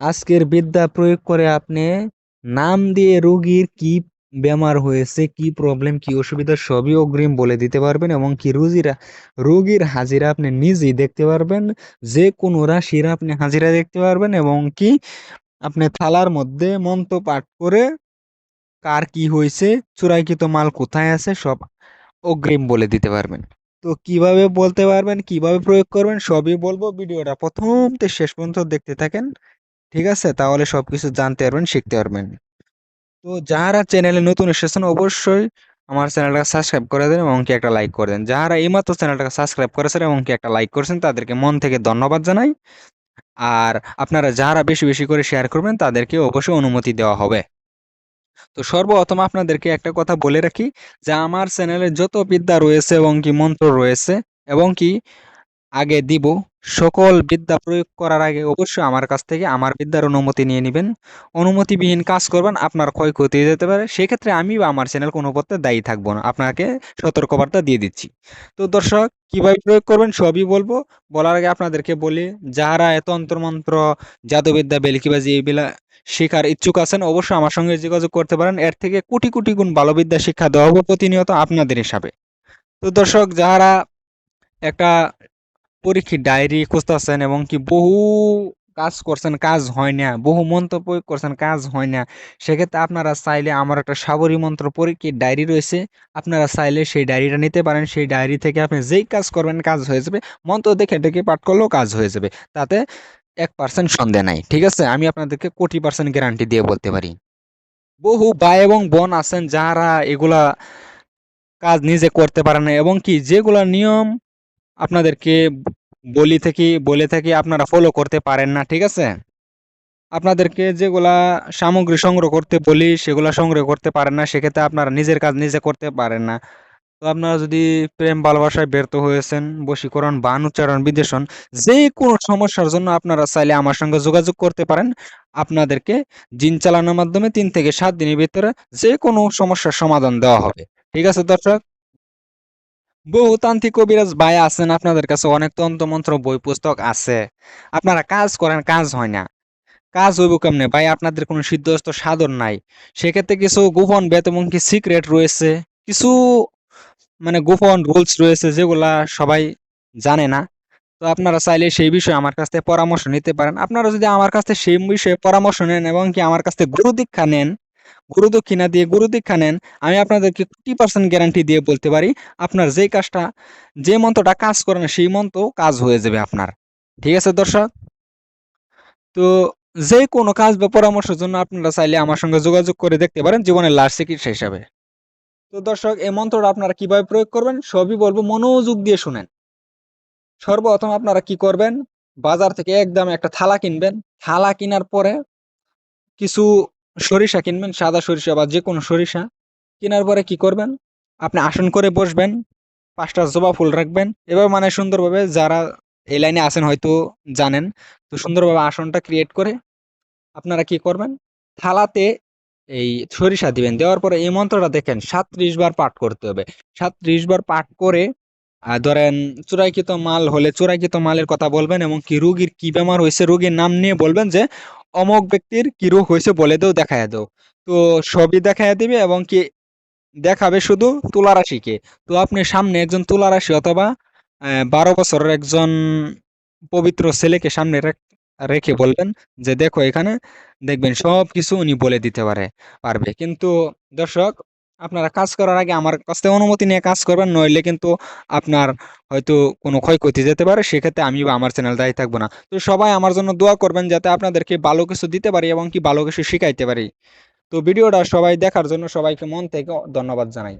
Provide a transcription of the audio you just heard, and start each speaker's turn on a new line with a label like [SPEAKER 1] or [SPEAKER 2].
[SPEAKER 1] আজকের বিদ্যা প্রয়োগ করে আপনি নাম দিয়ে রোগীর কি বেমার হয়েছে, কি প্রবলেম কি অসুবিধা, সবই অগ্রিম বলে দিতে পারবেন এবং কি রুজিরা রোগীর হাজিরা আপনি নিজেই দেখতে পারবেন, যে কোনো রাশির আপনি হাজিরা দেখতে পারবেন এবং কি আপনি থালার মধ্যে মন্ত্র পাঠ করে কার কি হয়েছে, চূড়াইকৃত মাল কোথায় আছে, সব অগ্রিম বলে দিতে পারবেন। তো কীভাবে বলতে পারবেন, কীভাবে প্রয়োগ করবেন, সবই বলব। ভিডিওটা প্রথম শেষ পর্যন্ত দেখতে থাকেন। ঠিক আছে? তাহলে সব কিছু জানতে পারবেন, শিখতে পারবেন। তো যারা চ্যানেলে নতুন এসেছেন, অবশ্যই আমার চ্যানেলটাকে সাবস্ক্রাইব করে দেন এবং কি একটা লাইক করে দেন। যারা এইমাত্র চ্যানেলটাকে সাবস্ক্রাইব করেছেন এবং কি একটা লাইক করেছেন, তাদেরকে মন থেকে ধন্যবাদ জানাই। আর আপনারা যারা বেশি বেশি করে শেয়ার করবেন, তাদেরকে অবশ্যই অনুমতি দেওয়া হবে। তো সর্বপ্রথম আপনাদেরকে একটা কথা বলে রাখি যে, আমার চ্যানেলে যত বিদ্যা রয়েছে এবং কি মন্ত্র রয়েছে এবং কি আগে দিব সকল বিদ্যা প্রয়োগ করার আগে অবশ্যই আমার কাছ থেকে আমার বিদ্যার অনুমতি নিয়ে নেবেন। অনুমতিবিহীন কাজ করবেন, আপনার ক্ষয়ক্ষতি হয়ে যেতে পারে। সেক্ষেত্রে আমি বা আমার চ্যানেল কোনো পথে দায়ী থাকব না। আপনাকে সতর্কবার্তা দিয়ে দিচ্ছি। তো দর্শক, কীভাবে প্রয়োগ করবেন সবই বলব। বলার আগে আপনাদেরকে বলি যারা এত তন্ত্রমন্ত্র জাদুবিদ্যা বেলকিবাজি এইগুলা শেখার ইচ্ছুক আছেন, অবশ্যই আমার সঙ্গে যোগাযোগ করতে পারেন। এর থেকে কোটি কোটি গুণ ভালো বিদ্যা শিক্ষা দেওয়া হবে প্রতিনিয়ত আপনাদের হিসাবে। তো দর্শক যারা একটা পরীক্ষিত ডায়েরি খুঁজতেছেন এবং কি বহু কাজ করছেন, কাজ হয় না, বহু মন্ত্র প্রয়োগ করছেন, কাজ হয় না। সেক্ষেত্রে আপনারা চাইলে আমার একটা সাবরী মন্ত্র পরীক্ষিত ডায়েরি রয়েছে, আপনারা চাইলে সেই ডায়েরিটা নিতে পারেন। সেই ডায়েরি থেকে আপনি যেই কাজ করবেন, কাজ হয়ে যাবে। মন্ত্র দেখে দেখে পাঠ করলেও কাজ হয়ে যাবে, তাতে এক পার্সেন্ট সন্দেহ নাই, ঠিক আছে? আমি আপনাদেরকে কোটি পার্সেন্ট গ্যারান্টি দিয়ে বলতে পারি। বহু ভাই এবং বোন আছেন যারা এগুলা কাজ নিজে করতে পারে না এবং কি যেগুলা নিয়ম আপনাদেরকে বলি থাকি, বলে থাকি আপনারা ফলো করতে পারেন না, ঠিক আছে? আপনাদেরকে যেগুলা সামগ্রী সংগ্রহ করতে বলি, সেগুলা সংগ্রহ করতে পারেন না, সেক্ষেত্রে আপনারা নিজের কাজ নিজে করতে পারেন না। তো আপনারা যদি প্রেম ভালোবাসায় ব্যর্থ হয়েছেন, বশীকরণ, বান উচ্চারণ, বিদেশন যে কোনো সমস্যার জন্য আপনারা চাইলে আমার সঙ্গে যোগাযোগ করতে পারেন। আপনাদেরকে জিন চালানোর মাধ্যমে তিন থেকে সাত দিনের ভিতরে যে কোনো সমস্যার সমাধান দেওয়া হবে। ঠিক আছে, দর্শক? বহু তান্ত্রিক কবিরাজ ভাই আছেন, আপনাদের কাছে অনেক তন্ত্রমন্ত্র, বই, পুস্তক আছে। আপনারা কাজ করেন, কাজ হয় না। কাজ হইব কেমনে? ভাই, আপনাদের কোনো সিদ্ধস্ত সাধন নাই। সেক্ষেত্রে কিছু গোপন বেত এবং কি সিক্রেট রয়েছে? কিছু মানে গোপন রুলস রয়েছে যেগুলা সবাই জানে না। তো আপনারা চাইলে সেই বিষয়ে আমার কাছ থেকে পরামর্শ নিতে পারেন। আপনারা যদি আমার কাছ থেকে সেই বিষয়ে পরামর্শ নেন এবং কি আমার কাছ থেকে গুরু দীক্ষা নেন গুরু দক্ষিণা দিয়ে গুরু দীক্ষা নেন, আমি আপনাদেরকে কোটি পার্সেন্ট গ্যারান্টি দিয়ে বলতে পারি, আপনার যেই কাজটা, যে মন্ত্রটা কাজ করে না, সেই মন্ত্র কাজ হয়ে যাবে আপনার। ঠিক আছে দর্শক? তো যে কোনো কাজ বা পরামর্শের জন্য আপনারা চাইলে আমার সঙ্গে যোগাযোগ করে দেখতে পারেন, জীবনের লাশ চিকিৎসা হিসাবে। তো দর্শক, এই মন্ত্রটা আপনারা কীভাবে প্রয়োগ করবেন, সবই বলব, মনোযোগ দিয়ে শুনেন। সর্বপ্রথম আপনারা কি করবেন, বাজার থেকে একদম একটা থালা কিনবেন। থালা কেনার পরে কিছু সরিষা কিনবেন, সাদা সরিষা বা যে কোনো সরিষা। কেনার পরে কি করবেন? আপনি আসন করে বসবেন, পাঁচটা জবা ফুল রাখবেন। এবার মানে সুন্দরভাবে যারা এই লাইনে আছেন হয়তো জানেন, তো সুন্দরভাবে আসনটা ক্রিয়েট করে আপনারা কি করবেন? থালাতে এই সরিষা দিবেন। দেওয়ার পরে এই মন্ত্রটা দেখেন সাতত্রিশ বার পাঠ করতে হবে। সাতত্রিশ বার পাঠ করে ধরেন চোরাইকৃত মাল হলে চোরাইকৃত মালের কথা বলবেন এবং কি রুগীর কি বেমার হয়েছে, রুগীর নাম নিয়ে বলবেন যে অমক ব্যক্তির কি রোগ হয়েছে বলে দেও দেখা দাও। তো সবই দেখাইয়া দিবে এবং কি দেখাবে শুধু তুলা রাশিকে তো আপনি সামনে একজন তুলা রাশি অথবা বারো বছরের একজন পবিত্র ছেলেকে সামনে রেখে বলবেন যে, দেখো এখানে দেখবেন সব কিছু উনি বলে দিতে পারে, পারবে। কিন্তু দর্শক আপনারা কাজ করার আগে আমার কাছ থেকে অনুমতি নিয়ে কাজ করবেন, নইলে কিন্তু আপনার হয়তো কোনো ক্ষয়ক্ষতি যেতে পারে, সেক্ষেত্রে আমি বা আমার চ্যানেল দায়ী থাকব না। তো সবাই আমার জন্য দোয়া করবেন যাতে আপনাদেরকে ভালো কিছু দিতে পারি এবং কি ভালো কিছু শিখাইতে পারি। তো ভিডিওটা সবাই দেখার জন্য সবাইকে মন থেকে ধন্যবাদ জানাই।